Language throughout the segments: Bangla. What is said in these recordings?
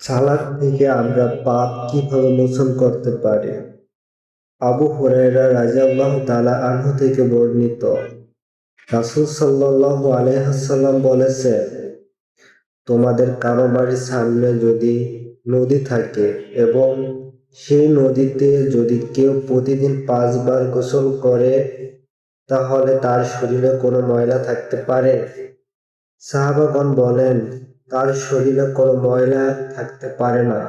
সালাদ থেকে আমরা পাপ কীভাবে মোচন করতে পারি? আবু হুরায়রা রাদিয়াল্লাহু তাআলা আনহু থেকে বর্ণিত। রাসূল সাল্লাল্লাহু আলাইহি ওয়াসাল্লাম বলেছেন তোমাদের কারও বাড়ির সামনে যদি নদী থাকে এবং সেই নদীতে যদি কেউ প্রতিদিন পাঁচবার গোসল করে, তাহলে তার শরীরে কোনো ময়লা থাকতে পারে? সাহাবাগণ বলেন তার শরীরে কোনো ময়লা থাকতে পারে না।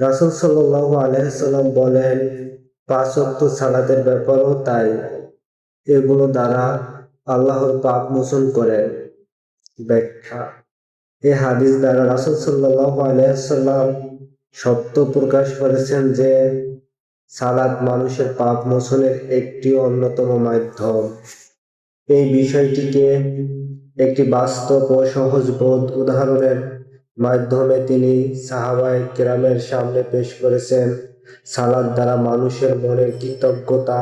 রাসূল সাল্লাল্লাহু আলাইহি সাল্লাম বলেন, পাঁচ ওয়াক্ত সালাতের ব্যাপারেও তাই। এগুলো দ্বারা আল্লাহর পাপ মোচন করেন। ব্যাখ্যা এই হাদিস দ্বারা রাসূল সাল্লাল্লাহু আলাইহি সাল্লাম সত্য প্রকাশ করেছেন যে সালাদ মানুষের পাপ মোচনের একটি অন্যতম মাধ্যম। এই বিষয়টিকে একটি বাস্তব ও সহজবোধ উদাহরণের মাধ্যমে তিনি সাহাবায়ে কেরামের সামনে পেশ করেছেন। সালাদ দ্বারা মানুষের মনের কৃতজ্ঞতা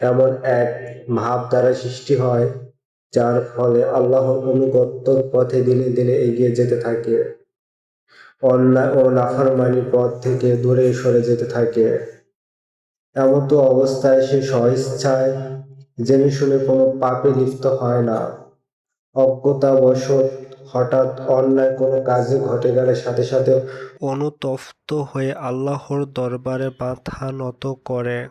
এমন এক ভাব দ্বারা সৃষ্টি হয়, যার ফলে আল্লাহর অনুগত্যর পথে দিনে দিনে এগিয়ে যেতে থাকে। অন্যায় ও নাফরমানির পথ থেকে দূরে সরে যেতে থাকে। এমতো অবস্থায় সে স্বইচ্ছায় জেনে শুনে কোনো পাপে লিপ্ত হয় না। অজ্ঞতাবশত হঠাৎ অন্যায় কোনো কাজে ঘটে গেলে সাথে সাথে অনুতপ্ত হয়ে আল্লাহর দরবারে মাথা নত করে।